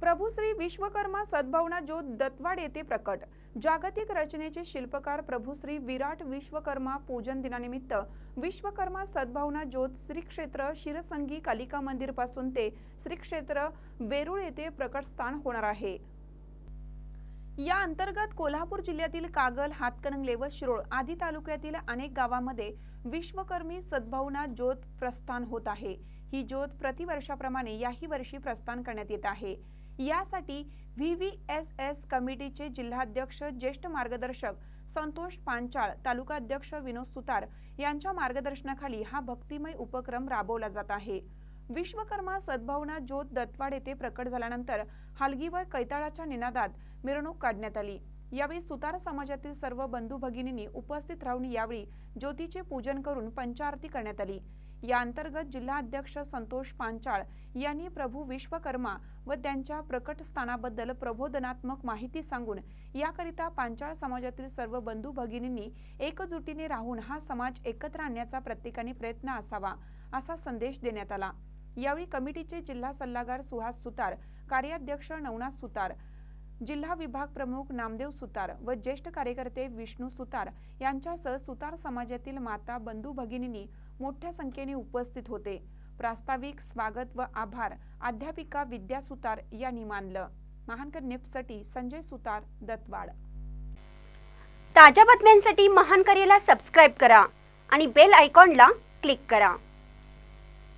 प्रभू श्री विश्वकर्मा सद्भावना ज्योत दत्वाड येथे प्रकट. जागतिक रचनेचे शिल्पकार प्रभू श्री विराट विश्वकर्मा पूजन दिनानिमित्त विश्वकर्मा सद्भावना ज्योत श्री क्षेत्र शिरसंगी कालिका मंदिरपासून ते श्री क्षेत्र वेरूळ येथे प्रकट स्थान होणार आहे. या अंतर्गत कोल्हापूर जिल्ह्यातील कागल हातकणंगले व शिरोळ आदी तालुक्यातील अनेक गावांमध्ये विश्वकर्मी सद्भावना ज्योत प्रस्थान होत आहे. ही ज्योत प्रतिवर्षाप्रमाणे याही वर्षी प्रस्थान करण्यात येत आहे. यासाठी व्ही व्ही एस एस कमिटीचे जिल्हाध्यक्ष ज्येष्ठ मार्गदर्शक संतोष पांचाळ तालुकाध्यक्ष विनोद सुतार यांच्या मार्गदर्शनाखाली हा भक्तिमय उपक्रम राबवला जात आहे. विश्वकर्मा सद्भावना ज्योत दत्वाड येथे प्रकट झाल्यानंतर हालगीवय कैताळाच्या निनादात मिरवणूक काढण्यात आली. यावेळी सुतार समाजातील सर्व बंधू भगिनींनी उपस्थित राहून यावेळी ज्योतीचे पूजन करून पंचारती करण्यात आली. या अंतर्गत जिल्हाध्यक्ष संतोष पांचाळ यांनी प्रभू विश्वकर्मा व त्यांच्या प्रकट स्थानाबद्दल प्रबोधनात्मक माहिती सांगून याकरिता पांचाळ समाजातील सर्व बंधू भगिनींनी एकजुटीने राहून हा समाज एकत्र आणण्याचा प्रत्येकाने प्रयत्न असावा असा संदेश देण्यात आला. यावेळी कमिटीचे जिल्हा सल्लागार सुहास सुतार कार्याध्यक्ष नवनाथ सुतार जिल्हा विभाग प्रमुख नामदेव सुतार व ज्येष्ठ कार्यकर्ते विष्णू सुतार यांच्यासह सुतार समाजातील माता बंधू भगिनींनी मोठ्या संख्येने उपस्थित होते. प्रास्ताविक स्वागत व आभार अध्यापिका विद्या सुतार यांनी मानलं. महानकर नेपसाठी संजय सुतार दत्तवाड. ताज्या बातम्यांसाठी महानकरेला सबस्क्राईब करा आणि बेल आयकॉनला क्लिक करा.